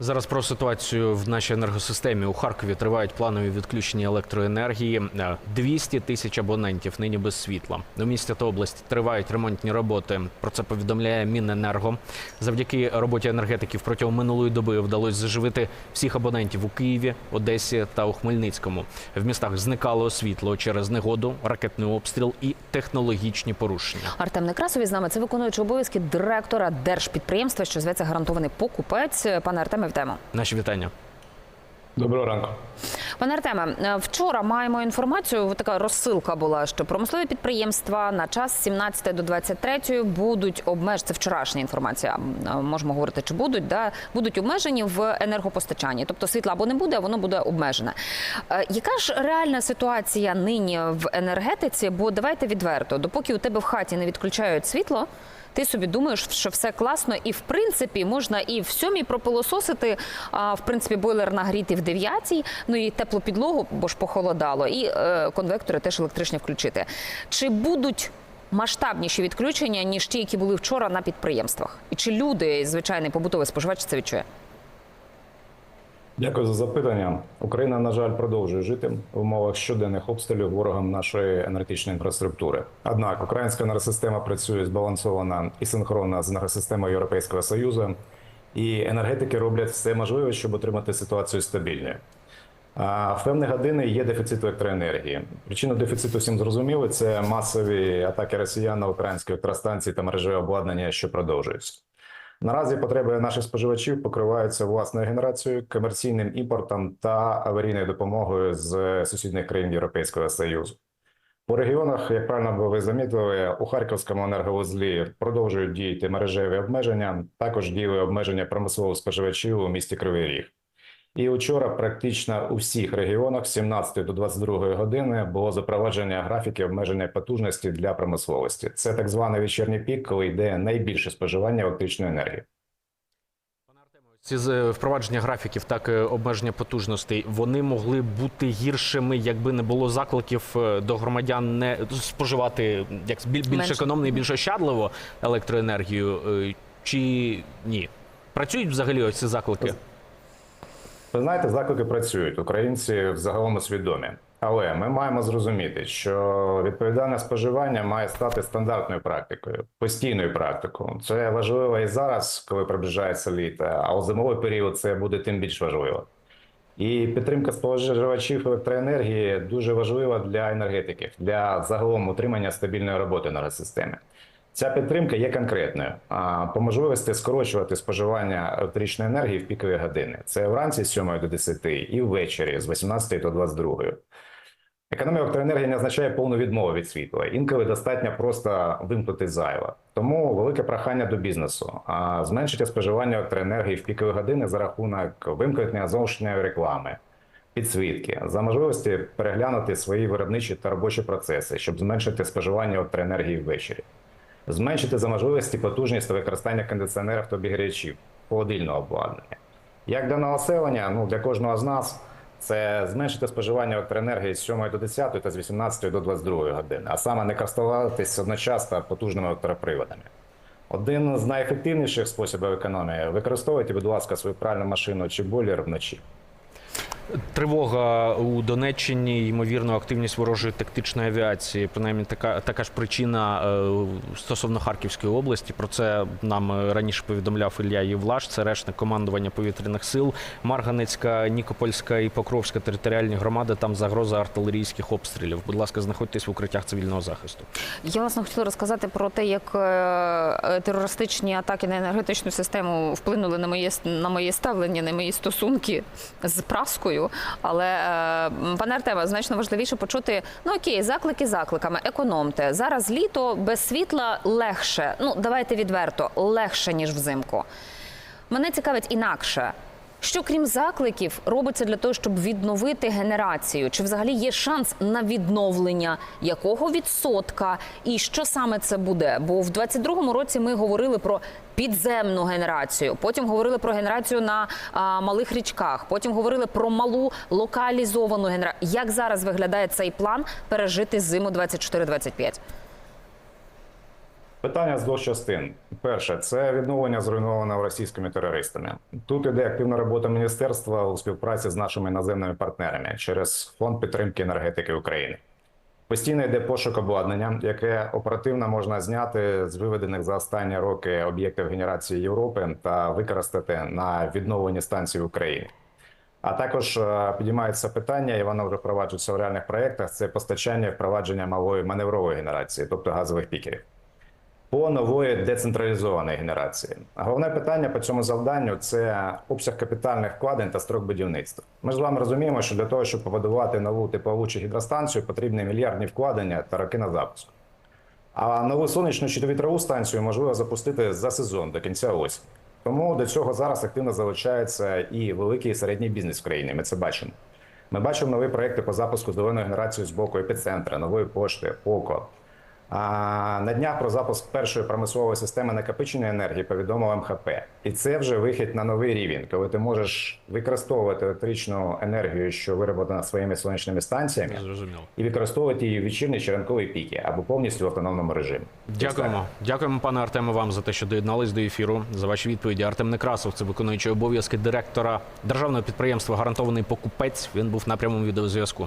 Зараз про ситуацію в нашій енергосистемі у Харкові тривають планові відключення електроенергії. Е, 200 тисяч абонентів нині без світла. У місті та області тривають ремонтні роботи. Про це повідомляє Міненерго. Завдяки роботі енергетиків протягом минулої доби вдалося заживити всіх абонентів у Києві, Одесі та у Хмельницькому. В містах зникало світло через негоду, ракетний обстріл і технологічні порушення. Артем Некрасові з нами це виконуючий обов'язки директора держпідприємства, що зветься гарантований покупець. Пане Артеме, вітаємо. Наші вітання. Доброго ранку. Пане Артеме, е, вчора маємо інформацію. Така розсилка була, що промислові підприємства на час з 17 до 23 будуть обмежені. Це вчорашня інформація. е, Можемо говорити, чи будуть да будуть обмежені в енергопостачанні. Тобто світла або не буде, а воно буде обмежене. Е, Яка ж реальна ситуація нині в енергетиці? Бо давайте відверто, допоки у тебе в хаті не відключають світло. Ти собі думаєш, що все класно, і в принципі можна і в сьомій пропилососити, а в принципі бойлер нагріти в дев'ятій, ну і теплу підлогу, бо ж похолодало, і е, конвектори теж електричні включити. Чи будуть масштабніші відключення ніж ті, які були вчора на підприємствах? І чи люди, звичайний побутовий споживач, це відчує? Дякую за запитання. Україна, на жаль, продовжує жити в умовах щоденних обстрілів ворогом нашої енергетичної інфраструктури. Однак українська енергосистема працює збалансована і синхронно з енергосистемою Європейського Союзу, і енергетики роблять все можливе, щоб отримати ситуацію стабільною. В певні години є дефіцит електроенергії. Причина дефіциту всім зрозуміли. Це масові атаки росіян на українські електростанції та мережеве обладнання, що продовжуються. Наразі потреби наших споживачів покриваються власною генерацією, комерційним імпортом та аварійною допомогою з сусідніх країн Європейського Союзу. По регіонах, як правильно ви замітили, у Харківському енерговузлі продовжують діяти мережеві обмеження. Також діяли обмеження промислових споживачів у місті Кривий Ріг. І вчора практично у всіх регіонах з 17 до 22 години було запровадження графіків обмеження потужності для промисловості. Це так званий вечірній пік, коли йде найбільше споживання електричної енергії. Ці з- впровадження графіків, так е, обмеження потужностей, вони могли бути гіршими, якби не було закликів е, до громадян не споживати як більш Менше. економно і більш ощадливо електроенергію, е, чи ні? Працюють взагалі ось ці заклики? Ви знаєте, заклики працюють. Українці взагалом свідомі. Але ми маємо зрозуміти, що відповідальне споживання має стати стандартною практикою, постійною практикою. Це важливо і зараз, коли приближається літо, а у зимовий період це буде тим більш важливо. І підтримка споживачів електроенергії дуже важлива для енергетиків, для загалом утримання стабільної роботи енергосистеми. Ця підтримка є конкретною. По можливості скорочувати споживання електричної енергії в пікові години. Це вранці з 7 до 10 і ввечері з 18 до 22. Економія електроенергії не означає повну відмову від світла. Інколи достатньо просто вимкнути зайве. Тому велике прохання до бізнесу. Зменшити споживання електроенергії в пікові години за рахунок вимкнення зовнішньої реклами, підсвітки, за можливості переглянути свої виробничі та робочі процеси, щоб зменшити споживання електроенергії ввечері, зменшити за можливості потужність та використання кондиціонерів та обігрівачів, холодильного обладнання. Як для населення, ну для кожного з нас. Це зменшити споживання електроенергії з 7 до 10 та з 18 до 22 години, а саме не користуватись одночасно потужними електроприводами. Один з найефективніших способів економії використовуйте, будь ласка, свою пральну машину чи бойлер вночі. Тривога у Донеччині, ймовірно, активність ворожої тактичної авіації. Принаймні, така така ж причина е, стосовно Харківської області. Про це нам е, раніше повідомляв Ілля Євлаш. Це речник командування повітряних сил. Марганецька, Нікопольська і Покровська територіальні громади. Там загроза артилерійських обстрілів. Будь ласка, знаходьтесь в укриттях цивільного захисту. Я власне хотіла розказати про те, як е, терористичні атаки на енергетичну систему вплинули на моє на моє ставлення, на мої стосунки з праскою. Але е, пане Артеме, значно важливіше почути: ну окей, заклики закликами, економте. Зараз літо без світла легше. Ну давайте відверто, легше ніж взимку. Мене цікавить інакше. Що крім закликів робиться для того, щоб відновити генерацію? Чи взагалі є шанс на відновлення якого відсотка? І що саме це буде? Бо в 22-му році ми говорили про підземну генерацію, потім говорили про генерацію на а, малих річках, потім говорили про малу локалізовану генерацію. Як зараз виглядає цей план пережити зиму 24-25? Питання з двох частин. Перше, це відновлення зруйнованого російськими терористами. Тут іде активна робота міністерства у співпраці з нашими іноземними партнерами через фонд підтримки енергетики України. Постійно йде пошук обладнання, яке оперативно можна зняти з виведених за останні роки об'єктів генерації Європи та використати на відновлені станції України. А також е, підіймається питання, і воно вже впроваджується в реальних проєктах. Це постачання впровадження малої маневрової генерації, тобто газових пікерів по нової децентралізованої генерації. Головне питання по цьому завданню це обсяг капітальних вкладень та строк будівництва. Ми ж з вами розуміємо, що для того, щоб побудувати нову теплову чи гідростанцію, потрібні мільярдні вкладення та роки на запуск. А нову сонячну чи вітрову станцію можливо запустити за сезон до кінця осені. Тому до цього зараз активно залучається і великий і середній бізнес в країні. Ми це бачимо. Ми бачимо нові проекти по запуску зеленої генерації з боку епіцентра, нової пошти, ОКО. На днях про запуск першої промислової системи накопичення енергії повідомив МХП. І це вже вихід на новий рівень, коли ти можеш використовувати електричну енергію, що вироблена своїми сонячними станціями, Зрозуміло. і використовувати її в вечірні чи ранкові піки або повністю в автономному режимі. Дякуємо. Дякуємо, пане Артеме, вам за те, що доєднались до ефіру. За ваші відповіді. Артем Некрасов, це виконуючий обов'язки директора державного підприємства Гарантований покупець. Він був на прямому відеозв'язку.